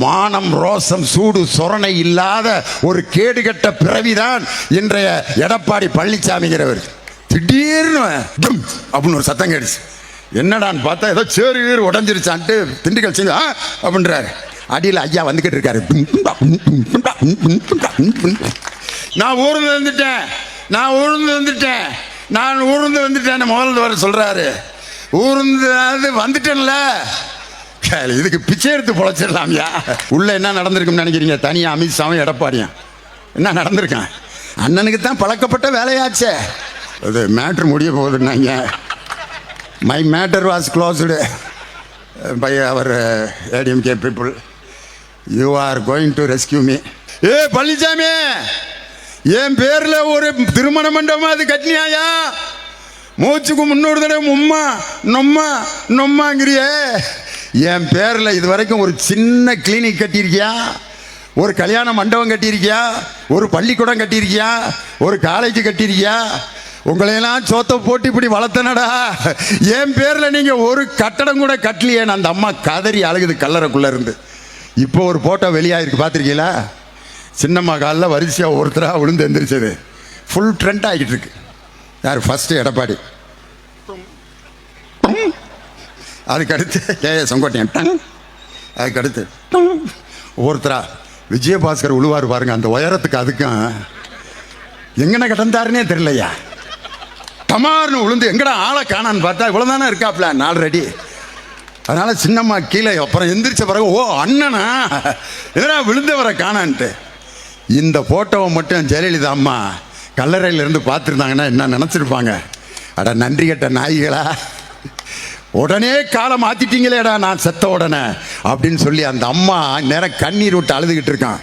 மானம் ரோசம் சூடு சொரணை இல்லாத ஒரு கேடுகட்ட பிறவிதான் இன்றைய எடப்பாடி பழனிசாமிங்கிறவர் திடீர்னு அப்படின்னு ஒரு சத்தம் கேடுச்சு என்னடான்னு பார்த்தா ஏதோ சேரு கீறு உடஞ்சிருச்சான்ட்டு திண்டுக்கல் செஞ்சு ஆ அப்படின்றாரு அடியில் ஐயா வந்துக்கிட்டு இருக்காரு நான் ஊர்ந்து வந்துட்டேன் நான் ஊர்ந்து வந்துட்டேன் நான் ஊர்ந்து வந்துட்டேன்னு முதல்ல வர சொல்கிறாரு ஊர்ந்து அது வந்துட்டேன்ல இதுக்கு பிச்சை எடுத்து பொழைச்சிடலாம்யா. உள்ள என்ன நடந்திருக்கும்னு நினைக்கிறீங்க? தனியாக அமித்ஷாவும் எடப்பாடியும். என்ன நடந்திருக்கான் அண்ணனுக்கு தான் பழக்கப்பட்ட வேலையாச்சே. அது மேட்ரு முடிய போகுதுன்னாங்க. My matter was closed by our ADMK people you are going to rescue me A Palaniswami என் பேரில் ஒரு திருமண மண்டபம் அது கட்டினியாயா? மூச்சுக்கு முன்னூறு தடவை உம்மா நொம்மா நொம்மாங்கிறியே. என் பேரில் இது வரைக்கும் ஒரு சின்ன கிளினிக் கட்டியிருக்கியா? ஒரு கல்யாண மண்டபம் கட்டியிருக்கியா? ஒரு பள்ளிக்கூடம் கட்டியிருக்கியா? ஒரு காலேஜ் கட்டியிருக்கியா? உங்களையெல்லாம் சோத்த போட்டு இப்படி வளர்த்தனடா? என் பேரில் நீங்கள் ஒரு கட்டடம் கூட கட்டலையே. அந்த அம்மா கதறி அழுகுது கல்லறைக்குள்ளே இருந்து. இப்போ ஒரு ஃபோட்டோ வெளியாகிருக்கு பார்த்துருக்கீங்களா? சின்னம்மா காலில் வரிசையாக ஒருத்தராக விழுந்து எந்திரிச்சது. ஃபுல் ட்ரெண்ட் ஆகிட்டு இருக்கு. யார்? ஃபஸ்ட்டு எடப்பாடி. அதுக்கடுத்து ஏ செங்கோட்டையன். அதுக்கடுத்து ஒவ்வொருத்தரா விஜயபாஸ்கர் உழுவார் பாருங்க அந்த உயரத்துக்கு அதுக்கும் எங்கன கிடந்தாருன்னே தெரியலையா? டமார்னு விழுந்து எங்கடா ஆளை காணான்னு பார்த்தா இவ்வளோதானே இருக்காப்ல நாலு ரெடி அதனால சின்னம்மா கீழே அப்புறம் எந்திரிச்ச பிறகு ஓ அண்ணனா? எதனா விழுந்தவரை காணான்ட்டு. இந்த போட்டோவை மட்டும் ஜெயலலிதா அம்மா கல்லறையிலேருந்து பார்த்துருந்தாங்கன்னா என்ன நினச்சிருப்பாங்க? அட நன்றி கெட்ட நாய்களா? உடனே காலை மாத்திட்டீங்களேடா நான் செத்த உடனே அப்படின்னு சொல்லி அந்த அம்மா நேரம் கண்ணீர் விட்டு அழுதுகிட்டு இருக்கான்.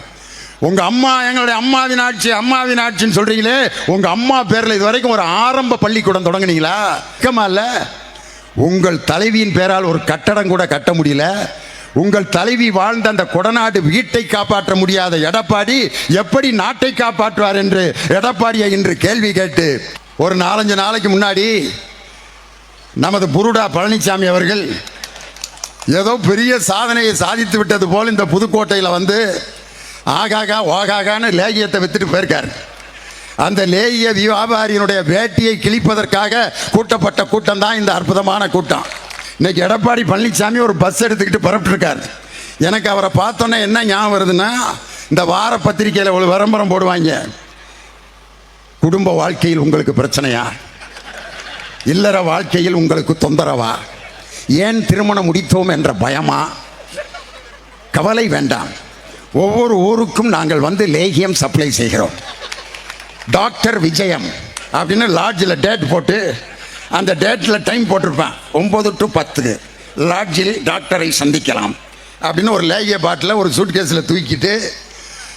உங்க அம்மா எங்களுடைய அம்மாவின் ஆட்சி அம்மாவின் ஆட்சின்னு சொல்றீங்களே உங்க அம்மா பேர்ல இது வரைக்கும் ஒரு ஆரம்ப பள்ளிக்கூடம் தொடங்குனீங்களா? வெக்கமா இல்ல. உங்கள் தலைவியின் பேரால் ஒரு கட்டடம் கூட கட்ட முடியல. உங்கள் தலைவி வாழ்ந்த அந்த கொடநாடு வீட்டை காப்பாற்ற முடியாத எடப்பாடி எப்படி நாட்டை காப்பாற்றுவார் என்று எடப்பாடியை இன்று கேள்வி கேட்டு ஒரு நாலஞ்சு நாளைக்கு முன்னாடி நமது புருடா பழனிசாமி அவர்கள் ஏதோ பெரிய சாதனையை சாதித்து விட்டது போல் இந்த புதுக்கோட்டையில் வந்து ஆகாகா ஓகாகான்னு லேகியத்தை வித்துட்டு போயிருக்கார். அந்த லேகிய வியாபாரியினுடைய வேட்டியை கிழிப்பதற்காக கூட்டப்பட்ட கூட்டம் தான் இந்த அற்புதமான கூட்டம். இன்னைக்கு எடப்பாடி பழனிசாமி ஒரு பஸ் எடுத்துக்கிட்டு புறப்பட்டுருக்கார். எனக்கு அவரை பார்த்தோன்னே என்ன ஞாபகம் வருதுன்னா இந்த வார பத்திரிகையில் ஒரு விளம்பரம் போடுவாங்க. குடும்ப வாழ்க்கையில் உங்களுக்கு பிரச்சனையா? இல்லற வாழ்க்கையில் உங்களுக்கு தொந்தரவா? ஏன் திருமணம் முடித்தோம் என்ற பயமா? கவலை வேண்டாம். ஒவ்வொரு ஊருக்கும் நாங்கள் வந்து லேகியம் சப்ளை செய்கிறோம். டாக்டர் விஜயம் அப்படின்னு லாட்ஜில் டேட் போட்டு அந்த டேட்டில் டைம் போட்டிருப்பேன். ஒம்பது டு பத்து. லாட்ஜில் டாக்டரை சந்திக்கலாம். அப்படின்னு ஒரு லேகிய பாட்டில் ஒரு சூட் கேஸில் தூக்கிட்டு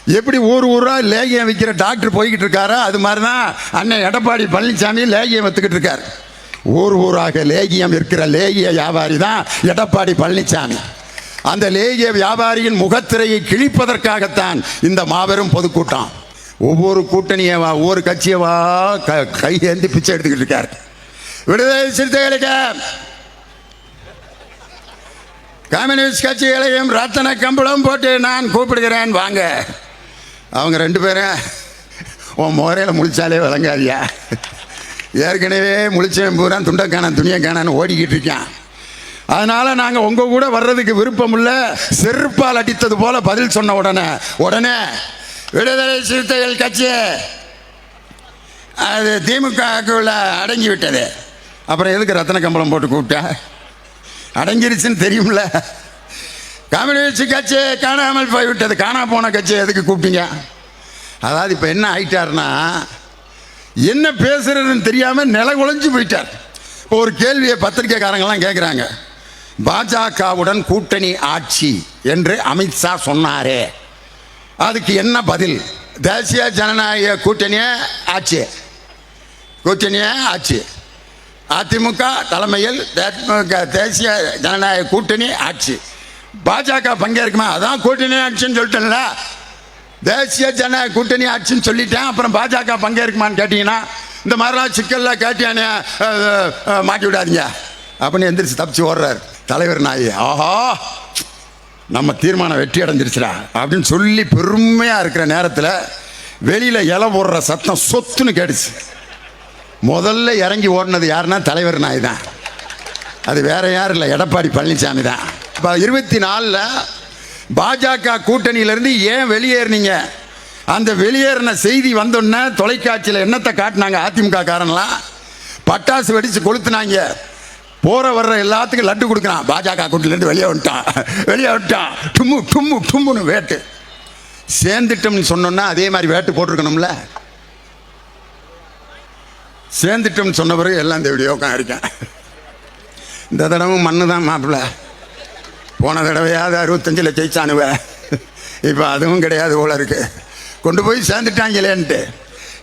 எப்படி ஊர் ஊராக லேகியம் விற்கிற டாக்டர் போய்கிட்டு இருக்காரோ அது மாதிரி தான் அண்ணன் எடப்பாடி பழனிசாமி லேகியம் விற்றுக்கிட்டு இருக்கார். ஊர் ஊராக லேகியம் இருக்கிற லேகிய வியாபாரி தான் எடப்பாடி பழனிசாமி அந்த லேகிய வியாபாரியின் முகத்திரையை கிழிப்பதற்காகத்தான் இந்த மாபெரும் பொதுக்கூட்டம். ஒவ்வொரு கூட்டணியவா ஒவ்வொரு கட்சியவா க கையேந்தி பிச்சை எடுத்துக்கிட்டு இருக்கார். விடுதலை சிறுத்தைகளுக்கு கம்யூனிஸ்ட் கட்சிகளையும் ரத்தன கம்பளம் போட்டு நான் கூப்பிடுகிறேன் வாங்க. அவங்க ரெண்டு பேரும் உன் முறையில் முழிச்சாலே விளங்காதியா? ஏற்கனவே முழிச்சவன் பூரா துண்டை காணான் துணியை காணான்னு ஓடிக்கிட்டு இருக்கான். அதனால் நாங்கள் உங்கள் கூட வர்றதுக்கு விருப்பம் இல்லை செருப்பால் அடித்தது போல பதில் சொன்ன உடனே உடனே விடுதலை சிறுத்தைகள் கட்சி அது திமுகக்குள்ள அடங்கி விட்டது. அப்புறம் எதுக்கு ரத்தன கம்பளம் போட்டு கூப்பிட்டா? அடங்கிருச்சுன்னு தெரியும்ல. கம்யூனிஸ்ட் கட்சி காணாமல் போய்விட்டது. காணா போன கட்சி எதுக்கு கூப்பிட்டீங்க? அதாவது இப்போ என்ன ஆயிட்டாருன்னா என்ன பேசுறதுன்னு தெரியாம நில குலைஞ்சு போயிட்டார். இப்போ ஒரு கேள்வியை பத்திரிக்கைக்காரங்கெல்லாம் கேட்குறாங்க பாஜகவுடன் கூட்டணி ஆட்சி என்று அமித்ஷா சொன்னாரே. அதுக்கு என்ன பதில்? தேசிய ஜனநாயக கூட்டணியே ஆட்சி. கூட்டணியே ஆட்சி. அதிமுக தலைமையில் தேசிய ஜனநாயக கூட்டணி ஆட்சி. பாஜக பங்கேற்குமா? அதான் கூட்டணி ஆட்சின்னு சொல்லிட்டேன்ல. தேசிய ஜன கூட்டணி ஆட்சின்னு சொல்லிட்டேன். அப்புறம் பாஜக பங்கேற்குமான்னு கேட்டீங்கன்னா இந்த மாதிரிலாம் சிக்கல்ல கேட்டியானே மாட்டி விடாதீங்க. அப்படின்னு எந்திரிச்சு தப்பிச்சு ஓடுறார். தலைவர் நாய் ஆஹா! நம்ம தீர்மானம் வெற்றி அடைஞ்சிருச்சுடா. அப்படின்னு சொல்லி பெருமையாக இருக்கிற நேரத்தில் வெளியில் இலை போடுற சத்தம் சொத்துன்னு கேட்டுச்சு. முதல்ல இறங்கி ஓடினது யாருன்னா தலைவர் நாய் தான். அது வேற யாரும் இல்லை. எடப்பாடி பழனிசாமி தான். இப்போ இருபத்தி நாலில் பாஜக கூட்டணியிலேருந்து ஏன் வெளியேறினீங்க? அந்த வெளியேறின செய்தி வந்தோடனே தொலைக்காட்சியில் என்னத்தை காட்டினாங்க அதிமுக காரன்லாம்? பட்டாசு வெடித்து கொளுத்துனாங்க. போகிற வர்ற எல்லாத்துக்கும் லட்டு கொடுக்குறான். பாஜக கூட்டிலேருந்து வெளியே வந்துட்டான். வெளியே வந்துட்டான். டும்மு டும்மு டும்முன்னு வேட்டு. சேர்ந்துட்டோம்னு சொன்னோன்னா அதே மாதிரி வேட்டு போட்டிருக்கணும்ல. சேர்ந்துட்டோம்னு சொன்ன பிறகு எல்லாம் இந்த வீடியோ இருக்கேன். இந்த தடவை மண்ணு தான் மாப்பிள்ள. போன தடவையாவது அறுபத்தஞ்சில் ஜெயிச்சானுவ. இப்போ அதுவும் கிடையாது போல இருக்கு. கொண்டு போய் சேர்ந்துட்டாங்களேன்ட்டு.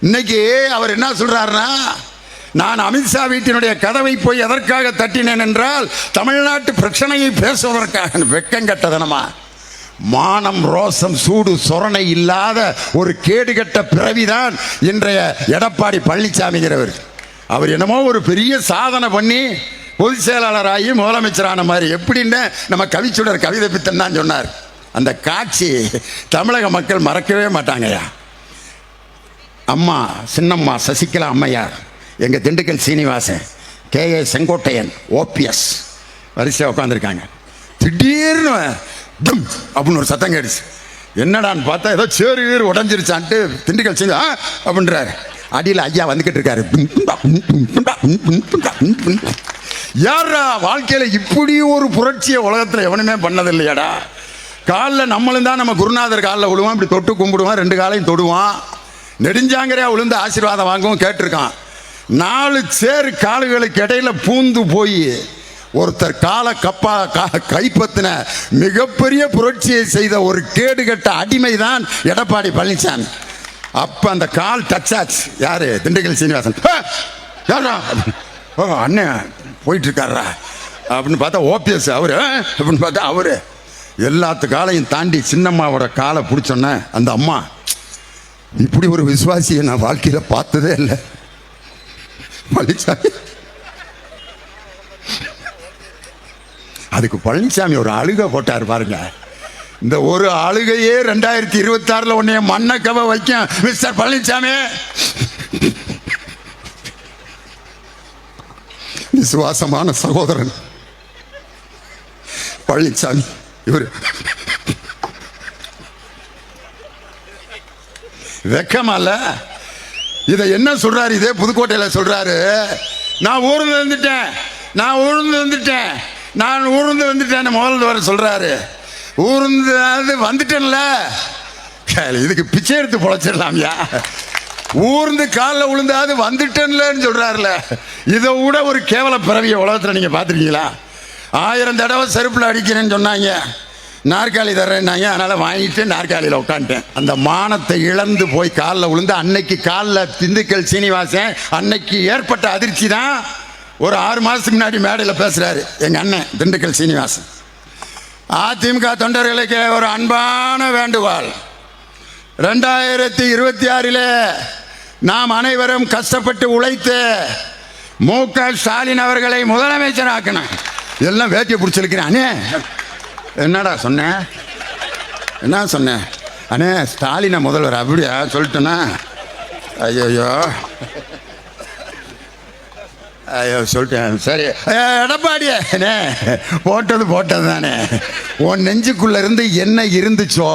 இன்னைக்கு அவர் என்ன சொல்கிறாருன்னா நான் அமித்ஷா வீட்டினுடைய கதவை போய் எதற்காக தட்டினேன் என்றால் தமிழ்நாட்டு பிரச்சனையை பேசுவதற்காக. வெக்கம் கட்டதனமா? மானம் ரோசம் சூடு சொரணை இல்லாத ஒரு கேடுகட்ட பிறவிதான் இன்றைய எடப்பாடி பழனிசாமிங்கிறவர். அவர் என்னமோ ஒரு பெரிய சாதனை பண்ணி பொதுச் செயலாளராகி முதலமைச்சரான மாதிரி எப்படின்னு நம்ம கவிச்சுடர் கவிதை பித்தன் தான் சொன்னார். அந்த காட்சி தமிழக மக்கள் மறக்கவே மாட்டாங்கய்யா. அம்மா சின்னம்மா சசிகலா அம்மையார் எங்கள் Dindigul Srinivasan K. A. Sengottaiyan OPS வரிசையாக உட்காந்துருக்காங்க திடீர்னு தும் அப்படின்னு ஒரு சத்தம் கேடுச்சு என்னடான்னு பார்த்தா ஏதோ சேரு கீறு உடஞ்சிருச்சான்ட்டு திண்டுக்கல் சீனி ஆ அப்படின்றாரு. அடியில் ஐயா வந்துக்கிட்டு இருக்காரு. யாரா வாழ்க்கையில் இப்படி ஒரு புரட்சியை உலகத்தில் எவனுமே பண்ணதில்லையாடா. காலில் நம்மளும் தான் நம்ம குருநாதர் காலில் விழுவோம் இப்படி தொட்டு கும்பிடுவான் ரெண்டு காலையும் தொடுவான் நெடுஞ்சாங்கரையாக விழுந்து ஆசீர்வாதம் வாங்கவும் கேட்டிருக்கான். நாலு சேர் கால்களுக்கு இடையில பூந்து போய் ஒருத்தர் காலை கப்பா கைப்பற்றின மிகப்பெரிய புரட்சியை செய்த ஒரு கேடு கேடுகட்ட அடிமை தான் எடப்பாடி பழனிசாமி. அப்போ அந்த கால் டச் ஆச்சு. யாரு? திண்டுக்கல் சீனிவாசன். யாரா ஓ அண்ணன் போயிட்டு இருக்காரா அப்படின்னு பார்த்தா ஓபிஎஸ் அவரு அப்படின்னு பார்த்தா அவரு. எல்லாத்து காலையும் தாண்டி சின்னம்மாவோட காலை பிடிச்சோன்னே அந்த அம்மா இப்படி ஒரு விசுவாசியை நான் வாழ்க்கையில் பார்த்ததே இல்லை. பழனிசாமி. அதுக்கு பழனிசாமி ஒரு அழுகை போட்டார் பாருங்க. இந்த ஒரு அழுகையே ரெண்டாயிரத்தி இருபத்தாறில் ஆறுல உன்னைய கவ வைக்கும் மிஸ்டர் பழனிசாமி. விசுவாசமான சகோதரன். பழனிசாமி இவர். வெக்கமல்ல. இதை என்ன சொல்றாரு? இதே புதுக்கோட்டையில் சொல்றாரு. நான் ஊர்ந்து வந்துட்டேன். நான் ஊர்ந்து வந்துட்டேன். நான் ஊர்ந்து வந்துட்டேன்னு முதல்ல வர சொல்றாரு. ஊர்ந்து அது வந்துட்டேன்ல. இதுக்கு பிச்சை எடுத்து பொழைச்சிடலாம்யா. ஊர்ந்து காலில் விழுந்தாவது வந்துட்டேன்லன்னு சொல்கிறாருல இதை விட ஒரு கேவல பிறவிய உலகத்தில் நீங்கள் பார்த்துருக்கீங்களா? ஆயிரம் தடவை செருப்பில் அடிக்கிறேன்னு சொன்னாங்க. நாற்காலி தர்றேன்னாங்க. அதனால் வாங்கிட்டு நாற்காலியில் உட்காந்துட்டேன். அந்த மானத்தை இழந்து போய் காலில் விழுந்து அன்னைக்கு காலில் திண்டுக்கல் சீனிவாசன் அன்னைக்கு ஏற்பட்ட அதிர்ச்சி தான் ஒரு ஆறு மாதத்துக்கு முன்னாடி மேடையில் பேசுகிறாரு எங்கள் அண்ணன் திண்டுக்கல் சீனிவாசன். அதிமுக தொண்டர்களுக்கு ஒரு அன்பான வேண்டுகோள். ரெண்டாயிரத்தி இருபத்தி ஆறிலே நாம் அனைவரும் கஷ்டப்பட்டு உழைத்து மு க ஸ்டாலின் அவர்களை முதலமைச்சர் ஆக்கணும் எல்லாம் வேட்டியை பிடிச்சிருக்கிறானே. என்னடா சொன்னேன் என்ன சொன்னேன் அண்ணே ஸ்டாலினை முதல்வர் அப்படியா சொல்லிட்டேன்னா? ஐயோ ஐயோ சொல்லிட்டேன். சரி. எடப்பாடியே போட்டது போட்டது தானே உன் நெஞ்சுக்குள்ளே இருந்து என்ன இருந்துச்சோ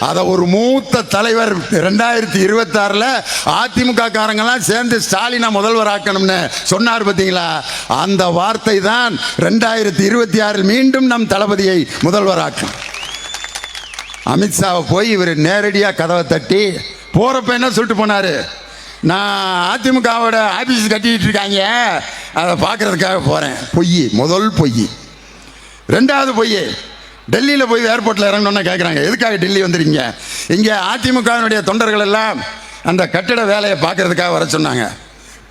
அதை ஒரு மூத்த தலைவர் ரெண்டாயிரத்தி இருபத்தாறில் அதிமுக காரங்கெல்லாம் சேர்ந்து ஸ்டாலினை முதல்வர் ஆக்கணும்னு சொன்னார் பார்த்தீங்களா அந்த வார்த்தை தான் ரெண்டாயிரத்தி இருபத்தி ஆறில் மீண்டும் நம் தளபதியை முதல்வர் ஆக்கும் அமித்ஷாவை போய் இவர் நேரடியாக கதவை தட்டி போகிறப்ப என்ன சொல்லிட்டு போனார்? நான் அதிமுகவோட ஆஃபீஸ் கட்டிக்கிட்டு இருக்காங்க அதை பார்க்கறதுக்காக போகிறேன் பொய் முதல் பொய். ரெண்டாவது பொய். டெல்லியில் போய் ஏர்போர்ட்டில் இறங்கணும்னு கேட்குறாங்க எதுக்காக டெல்லி வந்துருக்கீங்க? இங்கே அதிமுகவினுடைய தொண்டர்கள் எல்லாம் அந்த கட்டிட வேலையை பார்க்கறதுக்காக வர சொன்னாங்க.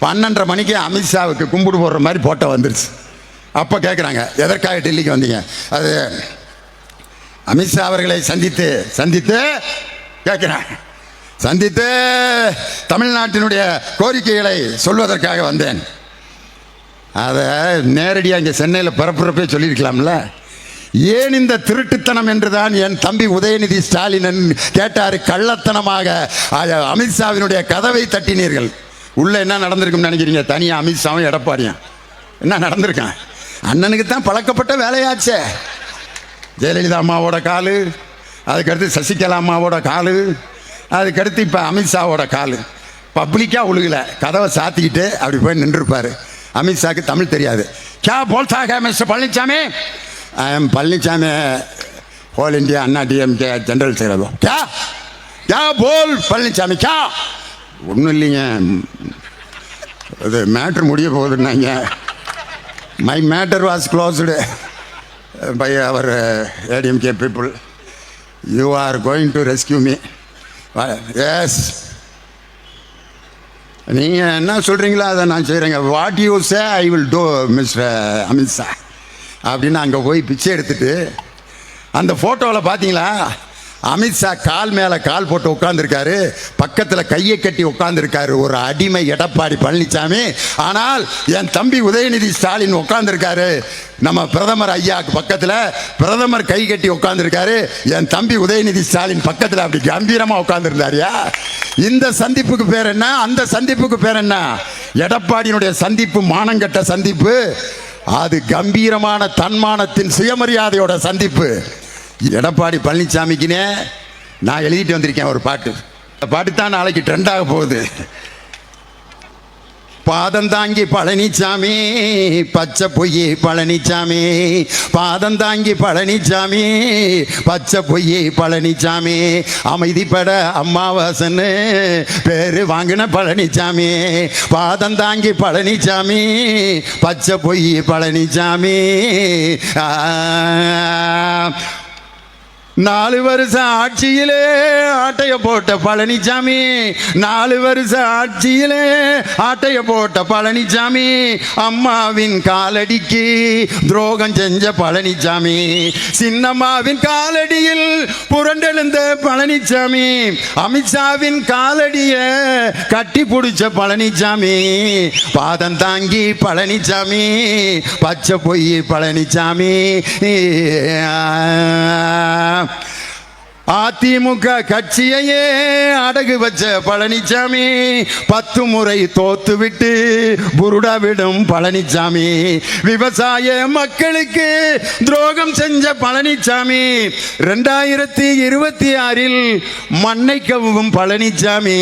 பன்னெண்டரை மணிக்கு அமித்ஷாவுக்கு கும்பிடு போடுற மாதிரி போட்டோ வந்துருச்சு. அப்போ கேட்குறாங்க எதற்காக டெல்லிக்கு வந்தீங்க? அது அமித்ஷா அவர்களை சந்தித்து சந்தித்து கேட்குறாங்க சந்தித்து தமிழ்நாட்டினுடைய கோரிக்கைகளை சொல்வதற்காக வந்தேன். அதை நேரடியாக இங்கே சென்னையில் பரப்புறப்பே சொல்லியிருக்கலாம்ல. ஏன் இந்த திருட்டுத்தனம் என்றுதான் என் தம்பி உதயநிதி ஸ்டாலின் கேட்டார் கள்ளத்தனமாக? அமித்ஷாவினுடைய கதவை தட்டினீர்கள். உள்ள என்ன நடந்திருக்கும்னு நினைக்கிறீங்க? தனியாக அமித்ஷாவும் எடப்பாடியும் என்ன நடந்திருக்கான்? அண்ணனுக்கு தான் பழக்கப்பட்ட வேலையாச்சே. ஜெயலலிதா அம்மாவோட காலு அதுக்கடுத்து சசிகலா அம்மாவோட காலு அதுக்கடுத்து இப்போ அமித்ஷாவோட காலு. பப்ளிக்காக உழுகல. கதவை சாத்திக்கிட்டு அப்படி போய் நின்றுருப்பாரு. அமித்ஷாவுக்கு தமிழ் தெரியாது. K போல்தாக mister Palaniswami I am Palaniswami whole India Anna DMK general secretary K K pole Palaniswami K ஒன்றும் இல்லைங்க. அது மேட்ரு முடிய போகுதுன்னாங்க my matter was closed by our ADMK people you are going to rescue me yes நீங்கள் என்ன சொல்கிறீங்களோ அதை நான் செய்கிறேங்க what you say I will do mister Amit Shah அப்படின்னு அங்கே போய் பிச்சை எடுத்துட்டு அந்த ஃபோட்டோவில் பார்த்தீங்களா அமித்ஷா கால் மேலே கால் போட்டு உட்காந்துருக்காரு பக்கத்தில் கையை கட்டி உட்காந்துருக்காரு ஒரு அடிமை எடப்பாடி பழனிசாமி ஆனால் என் தம்பி உதயநிதி ஸ்டாலின் உட்காந்துருக்காரு நம்ம பிரதமர் ஐயாக்கு பக்கத்தில் பிரதமர் கை கட்டி உட்காந்துருக்காரு என் தம்பி உதயநிதி ஸ்டாலின் பக்கத்தில் அப்படி கம்பீரமாக உட்காந்துருந்தாரியா இந்த சந்திப்புக்கு பேர் என்ன? அந்த சந்திப்புக்கு பேர் என்ன? எடப்பாடியினுடைய சந்திப்பு மானங்கட்ட சந்திப்பு. அது கம்பீரமான தன்மானத்தின் சுயமரியாதையோட சந்திப்பு. எடப்பாடி பழனிசாமிக்குனே நான் எழுதிட்டு வந்திருக்கேன் ஒரு பாட்டு. பாட்டு தான் நாளைக்கு ட்ரெண்டாக போகுது. பாதம் தாங்கி பழனிசாமி பச்சை பொய்யி பழனிசாமி பாதம் தாங்கி பழனிசாமி பச்சை பொய்யி பழனிசாமி அமைதிப்பட அம்மாவாசன்னு பேரு வாங்கின பழனிசாமி பாதம் தாங்கி பழனிசாமி பச்சை பொய்யி பழனிசாமி ஆ நாலு வருஷம் ஆட்சியிலே ஆட்டைய போட்ட பழனிசாமி நாலு வருஷம் ஆட்சியிலே ஆட்டைய போட்ட பழனிசாமி அம்மாவின் காலடிக்கு துரோகம் செஞ்ச பழனிசாமி சின்னம்மாவின் காலடியில் புரண்டெழுந்த பழனிசாமி அமித்ஷாவின் காலடிய கட்டி பிடிச்ச பழனிசாமி பாதம் தாங்கி பழனிசாமி பச்சை பொய் பழனிசாமி. அதிமுக கட்சியையே அடகு வச்ச பழனிசாமி பத்து முறை தோத்து விட்டு புருடா விடும் பழனிசாமி விவசாய மக்களுக்கு துரோகம் செஞ்ச பழனிசாமி ரெண்டாயிரத்தி இருபத்தி ஆறில் மண்ணை கவ்வும் பழனிசாமி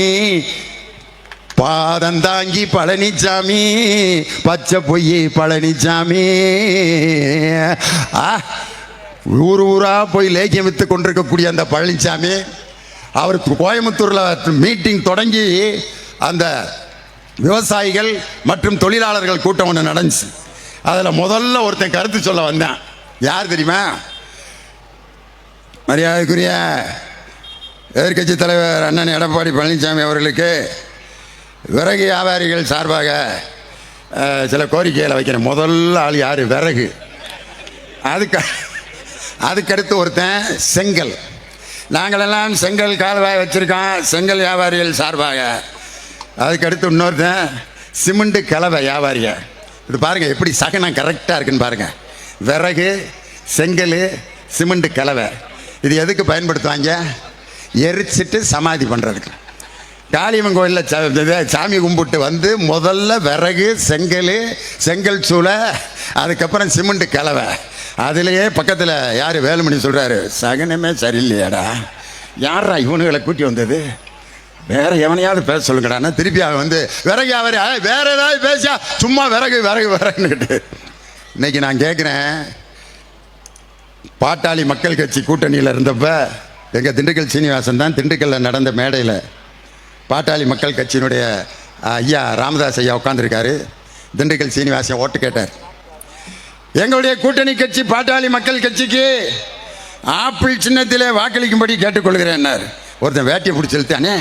பாதந்தாங்கி பழனிசாமி பச்சை பொய் பழனிசாமி ஆ ஊர் ஊரா போய் லேக்கியம் வித்து கொண்டிருக்கக்கூடிய அந்த பழனிசாமி அவர் கோயம்புத்தூரில் மீட்டிங் தொடங்கி அந்த விவசாயிகள் மற்றும் தொழிலாளர்கள் கூட்டம் ஒன்று நடந்துச்சு. அதில் முதல்ல ஒருத்தன் கருத்து சொல்ல வந்தேன். யார் தெரியுமா? மரியாதைக்குரிய எதிர்க்கட்சி தலைவர் அண்ணன் எடப்பாடி பழனிசாமி அவர்களுக்கு விறகு வியாபாரிகள் சார்பாக சில கோரிக்கைகளை வைக்கிறேன் முதல்ல ஆள் யார்? விறகு. அதுக்கு அதுக்கடுத்து ஒருத்தன் செங்கல். நாங்களெல்லாம் செங்கல் கால்வாய் வச்சுருக்கோம். செங்கல் வியாபாரிகள் சார்பாக. அதுக்கடுத்து இன்னொருத்தன் சிமெண்ட்டு கலவை வியாபாரிக. இது பாருங்கள் எப்படி சகனம் கரெக்டாக இருக்குன்னு பாருங்கள் விறகு செங்கல் சிமெண்ட் கலவை. இது எதுக்கு பயன்படுத்துவாங்க? எரிச்சிட்டு சமாதி பண்ணுறதுக்கு காளியம்மன் கோயிலில் ச- சாமி கும்பிட்டு வந்து முதல்ல விறகு செங்கல் செங்கல் சூளை அதுக்கப்புறம் சிமெண்ட் கலவை. அதுலேயே பக்கத்தில் யார் வேலுமணி சொல்கிறாரு சகனமே சரியில்லையாடா. யாரா இவனுங்களை கூட்டி வந்தது? வேற எவனையாவது பேச சொல்லுங்கடாண்ணா திருப்பி அவன் வந்து விறகு அவர் வேற ஏதாவது பேசியா? சும்மா விறகு விறகு விறகுன்னுட்டு இன்னைக்கு நான் கேட்குறேன் பாட்டாளி மக்கள் கட்சி கூட்டணியில் இருந்தப்ப எங்கள் திண்டுக்கல் சீனிவாசன் தான் திண்டுக்கல்லில் நடந்த மேடையில் பாட்டாளி மக்கள் கட்சியினுடைய ஐயா ராமதாஸ் ஐயா உட்காந்துருக்காரு திண்டுக்கல் சீனிவாசன் ஓட்டு கேட்டார். எங்களுடைய கூட்டணி கட்சி பாட்டாளி மக்கள் கட்சிக்கு ஆப்பிள் சின்னத்திலே வாக்களிக்கும்படி கேட்டுக்கொள்கிறேன்னார் ஒருத்தன் வேட்டியை பிடிச்சி இழுத்தானே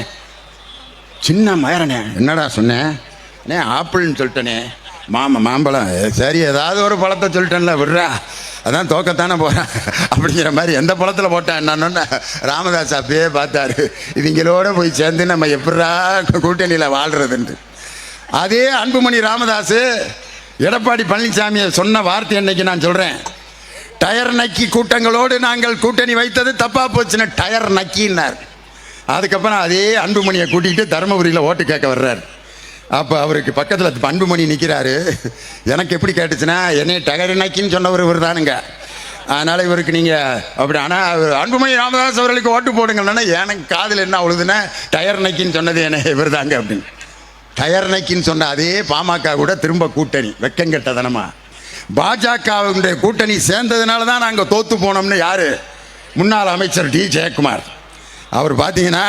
சின்ன மயரனே. என்னடா சொன்னேன் அண்ணே ஆப்பிள்னு சொல்லிட்டேனே. மாமா மாம்பழம். சரி ஏதாவது ஒரு பழத்தை சொல்லிட்டேன்ல விட்றா. அதான் தோக்கத்தானே போகிறேன் அப்படிங்கிற மாதிரி எந்த பழத்தில் போட்டேன் என்னன்னு ராமதாஸ் அப்பயே பார்த்தாரு. இவங்களோட போய் சேர்ந்து நம்ம எப்படா கூட்டணியில் வாழ்கிறதுன்ட்டு அதே அன்புமணி ராமதாஸ் எடப்பாடி பழனிசாமியை சொன்ன வார்த்தை என்னைக்கு நான் சொல்கிறேன் டயர் நக்கி கூட்டங்களோடு நாங்கள் கூட்டணி வைத்தது தப்பாக போச்சுன்னு டயர் நக்கின்னார். அதுக்கப்புறம் அதே அன்புமணியை கூட்டிகிட்டு தருமபுரியில் ஓட்டு கேட்க வர்றார். அப்போ அவருக்கு பக்கத்தில் அன்புமணி நிற்கிறாரு எனக்கு எப்படி கேட்டுச்சுன்னா என்னை டயர் நக்கின்னு சொன்னவர் இவர் தானுங்க. அதனால் இவருக்கு நீங்கள் அப்படி ஆனால் அன்புமணி ராமதாஸ் அவர்களுக்கு ஓட்டு போடுங்கன்னா எனக்கு காதில் என்ன அவ்வளோதுன்னா டயர் நக்கின்னு சொன்னது என்ன இவர் தாங்க அப்படின்னு. டயர் நக்கின்னு சொன்ன அதே பாமக கூட திரும்ப கூட்டணி. வெக்கங்கெட்டதனமா பாஜகவுடைய கூட்டணி சேர்ந்ததுனால தான் நாங்கள் தோத்து போனோம்னு யார்? முன்னாள் அமைச்சர் டி. ஜெயக்குமார். அவர் பார்த்தீங்கன்னா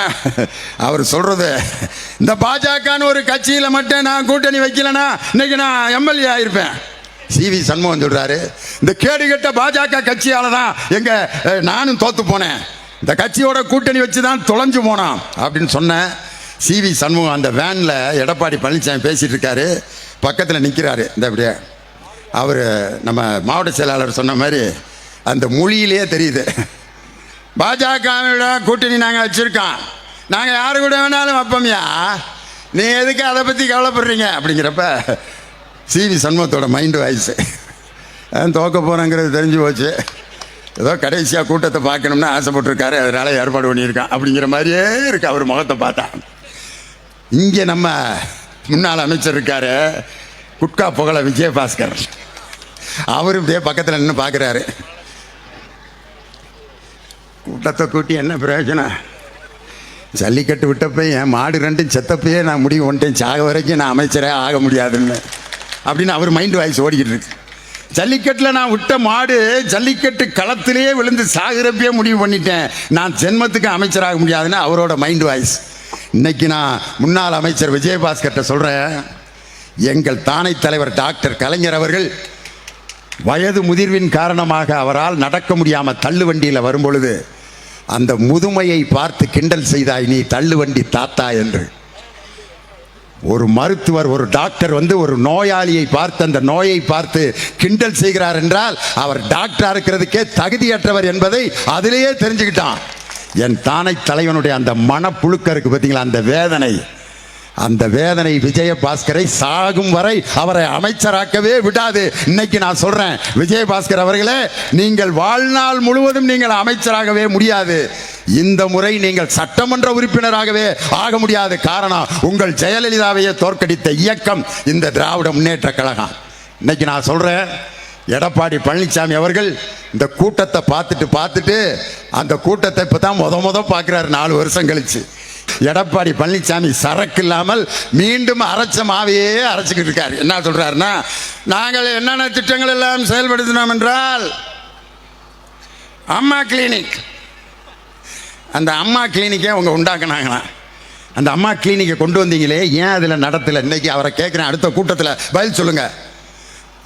அவர் சொல்கிறது இந்த பாஜகன்னு ஒரு கட்சியில் மட்டும் நான் கூட்டணி வைக்கலன்னா இன்னைக்கு நான் எம்எல்ஏ ஆயிருப்பேன். சி. வி. சண்முகம் சொல்கிறாரு இந்த கேடுகெட்ட பாஜக கட்சியால் தான் எங்கள் நானும் தோற்று போனேன். இந்த கட்சியோட கூட்டணி வச்சு தான் தொலைஞ்சு போனான் அப்படின்னு சொன்னேன். சி வி சண்முகம் அந்த வேனில் எடப்பாடி பழனிசாமி பேசிகிட்டு இருக்காரு பக்கத்தில் நிற்கிறாரு இந்த அப்படியே அவர் நம்ம மாவட்ட செயலாளர் சொன்ன மாதிரி அந்த மொழியிலேயே தெரியுது. பாஜகவோட கூட்டணி நாங்கள் வச்சுருக்கோம். நாங்கள் யாரு கூட வேணாலும் வைப்போம்யா. நீ எதுக்கு அதை பற்றி கவலைப்படுறீங்க? அப்படிங்கிறப்ப சிவி சண்முகத்தோட மைண்டு வாய்ஸு தோக்க போகிறேங்கிறது தெரிஞ்சு போச்சு. ஏதோ கடைசியாக கூட்டத்தை பார்க்கணும்னு ஆசைப்பட்டிருக்காரு. அதனால் ஏற்பாடு பண்ணியிருக்கான் அப்படிங்கிற மாதிரியே இருக்கு. அவர் முகத்தை பார்த்தா. இங்கே நம்ம முன்னாள் அமைச்சர் இருக்காரு குட்கா புகழ விஜயபாஸ்கர். அவரும் இப்படியே பக்கத்தில் நின்று பார்க்குறாரு கூட்டத்தை கூட்டி என்ன பிரயோஜனம்? ஜல்லிக்கட்டு விட்டப்போ என் மாடு ரெண்டும் செத்தப்பயே நான் முடிவு பண்ணிட்டேன். சாக வரைக்கும் நான் அமைச்சரே ஆக முடியாதுன்னு. அப்படின்னு அவர் மைண்ட் வாய்ஸ் ஓடிக்கிட்டு இருக்கு. ஜல்லிக்கட்டில் நான் விட்ட மாடு ஜல்லிக்கட்டு களத்திலேயே விழுந்து சாகிறப்பே முடிவு பண்ணிட்டேன். நான் ஜென்மத்துக்கு அமைச்சராக முடியாதுன்னு அவரோட மைண்ட் வாய்ஸ் இன்னைக்கு நான் முன்னாள் அமைச்சர் விஜயபாஸ்கர்கிட்ட சொல்கிறேன் எங்கள் தானை தலைவர் டாக்டர் கலைஞர் அவர்கள் வயது முதிர்வின் காரணமாக அவரால் நடக்க முடியாமல் தள்ளுவண்டியில் வரும்பொழுது அந்த முதுமையை பார்த்து கிண்டல் செய்தாய் நீ தள்ளுவண்டி தாத்தா என்று. ஒரு மருத்துவர் ஒரு டாக்டர் வந்து ஒரு நோயாளியை பார்த்து அந்த நோயை பார்த்து கிண்டல் செய்கிறார் என்றால் அவர் டாக்டராக இருக்கிறதுக்கே தகுதியற்றவர் என்பதை அதிலேயே தெரிஞ்சுக்கிட்டான். என் தானை தலைவனுடைய அந்த மனப்புழுக்க இருக்கு பார்த்தீங்களா அந்த வேதனை. அந்த வேதனை விஜயபாஸ்கரை சாகும் வரை அவரை அமைச்சராக்கவே விடாது. இன்னைக்கு நான் சொல்றேன் விஜயபாஸ்கர் அவர்களே நீங்கள் வாழ்நாள் முழுவதும் நீங்கள் அமைச்சராகவே முடியாது. இந்த முறை நீங்கள் சட்டமன்ற உறுப்பினராகவே ஆக முடியாது. காரணம் உங்கள் ஜெயலலிதாவையே தோற்கடித்த இயக்கம் இந்த திராவிட முன்னேற்ற கழகம். இன்னைக்கு நான் சொல்றேன் எடப்பாடி பழனிசாமி அவர்கள் இந்த கூட்டத்தை பார்த்துட்டு பார்த்துட்டு அந்த கூட்டத்தை இப்போ தான் முத முத பார்க்குறாரு. நாலு வருஷம் கழிச்சு. எடப்பாடி பழனிசாமி சரக்கு இல்லாமல் மீண்டும் அரைச்ச மாவையே அரைச்சிக்கிட்டு இருக்காரு. என்ன சொல்கிறாருன்னா நாங்கள் என்னென்ன திட்டங்கள் எல்லாம் செயல்படுத்தினோம் என்றால் அம்மா கிளினிக் அந்த அம்மா கிளினிக்கே அவங்க உண்டாக்குனாங்களாம். அந்த அம்மா கிளினிக்கை கொண்டு வந்தீங்களே ஏன் அதில் நடத்தலை? இன்னைக்கு அவரை கேட்குறேன் அடுத்த கூட்டத்தில் பதில் சொல்லுங்கள்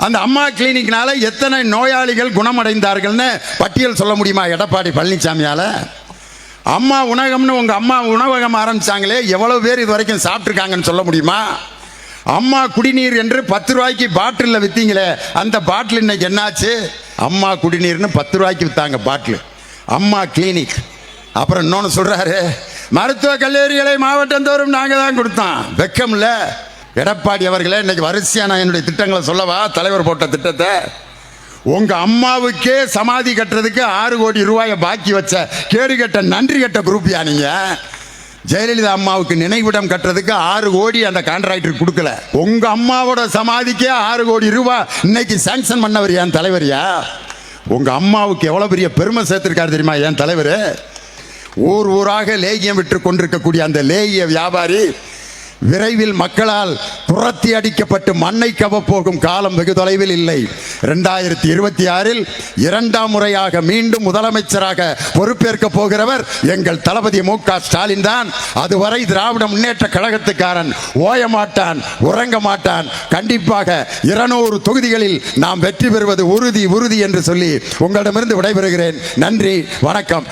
அந்த அம்மா கிளினிக்னால எத்தனை நோயாளிகள் குணமடைந்தார்கள்னு பட்டியல் சொல்ல முடியுமா? எடப்பாடி பழனிசாமியால் அம்மா உணவகம்னு உங்கள் அம்மா உணவகம் ஆரம்பிச்சாங்களே எவ்வளோ பேர் இது வரைக்கும் சாப்பிட்ருக்காங்கன்னு சொல்ல முடியுமா? அம்மா குடிநீர் என்று பத்து ரூபாய்க்கு பாட்டிலில் விற்றீங்களே அந்த பாட்டில் இன்னைக்கு என்னாச்சு? அம்மா குடிநீர்னு பத்து ரூபாய்க்கு விற்றாங்க பாட்டில். அம்மா கிளினிக். அப்புறம் இன்னொன்று சொல்கிறாரு மருத்துவ கல்லூரிகளை மாவட்டந்தோறும் நாங்கள் தான் கொடுத்தோம். வெக்கம்ல. எடப்பாடி அவர்களே இன்னைக்கு வரிசையாக நான் என்னுடைய திட்டங்களை சொல்லவா? தலைவர் போட்ட திட்டத்தை. உங்க அம்மாவுக்கே சமாதி கட்டுறதுக்கு ஆறு கோடி ரூபாயை பாக்கி வச்ச கேடு கட்ட நன்றி கட்ட குரூப்யா நீங்க? ஜெயலலிதா அம்மாவுக்கு நினைவிடம் கட்டுறதுக்கு ஆறு கோடி அந்த கான்ட்ராக்டர் கொடுக்கல. உங்க அம்மாவோட சமாதிக்கே ஆறு கோடி ரூபாய் இன்னைக்கு சாங்ஷன் பண்ணவர் என் தலைவரியா உங்க அம்மாவுக்கு எவ்வளவு பெரிய பெருமை சேர்த்திருக்காரு தெரியுமா என் தலைவர்? ஊர் ஊராக லேகியம் விற்று கொண்டிருக்கக்கூடிய அந்த லேகிய வியாபாரி விரைவில் மக்களால் துரத்தி அடிக்கப்பட்டு மண்ணை கவப்போகும் காலம் வெகு தொலைவில் இல்லை. ரெண்டாயிரத்தி இருபத்தி ஆறில் இரண்டாம் முறையாக மீண்டும் முதலமைச்சராக பொறுப்பேற்க போகிறவர் எங்கள் தளபதி மு க ஸ்டாலின் தான். அதுவரை திராவிட முன்னேற்ற கழகத்துக்காரன் ஓய மாட்டான் உறங்க மாட்டான். கண்டிப்பாக இருநூறு தொகுதிகளில் நாம் வெற்றி பெறுவது உறுதி உறுதி என்று சொல்லி உங்களிடமிருந்து விடைபெறுகிறேன். நன்றி வணக்கம்.